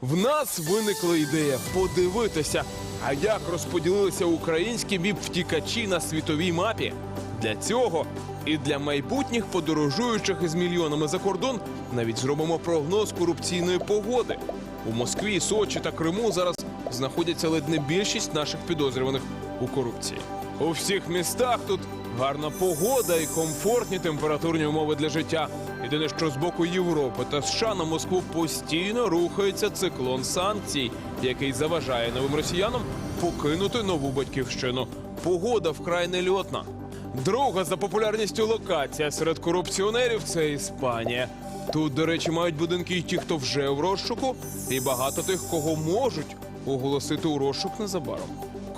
В нас виникла ідея подивитися, а як розподілилися українські віп-втікачі на світовій мапі. Для цього і для майбутніх подорожуючих із мільйонами за кордон навіть зробимо прогноз корупційної погоди. У Москві, Сочі та Криму зараз знаходяться ледь не більшість наших підозрюваних у корупції. У всіх містах тут гарна погода і комфортні температурні умови для життя. Єдине, що з боку Європи та США на Москву постійно рухається циклон санкцій, який заважає новим росіянам покинути нову батьківщину. Погода вкрай нельотна. Друга за популярністю локація серед корупціонерів це Іспанія. Тут, до речі, мають будинки й ті, хто вже в розшуку, і багато тих, кого можуть оголосити у розшук незабаром.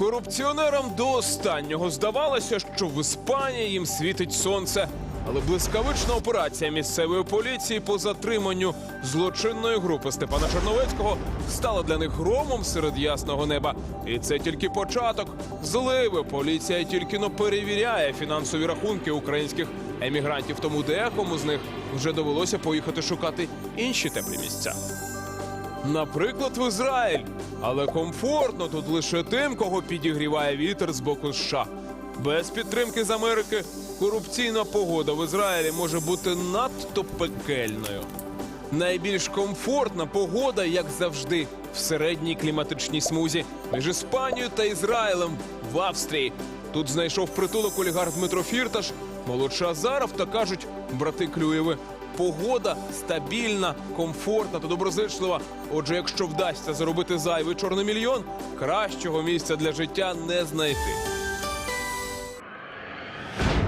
Корупціонерам до останнього здавалося, що в Іспанії їм світить сонце. Але блискавична операція місцевої поліції по затриманню злочинної групи Степана Черновецького стала для них громом серед ясного неба. І це тільки початок. Зливи поліція тільки но перевіряє фінансові рахунки українських емігрантів. Тому декому з них вже довелося поїхати шукати інші теплі місця. Наприклад, в Ізраїль. Але комфортно тут лише тим, кого підігріває вітер з боку США. Без підтримки з Америки корупційна погода в Ізраїлі може бути надто пекельною. Найбільш комфортна погода, як завжди, в середній кліматичній смузі між Іспанією та Ізраїлем в Австрії. Тут знайшов притулок олігарх Дмитро Фірташ, молодша Азаров та кажуть брати Клюєви. Погода стабільна, комфортна та доброзичлива. Отже, якщо вдасться заробити зайвий чорний мільйон, кращого місця для життя не знайти.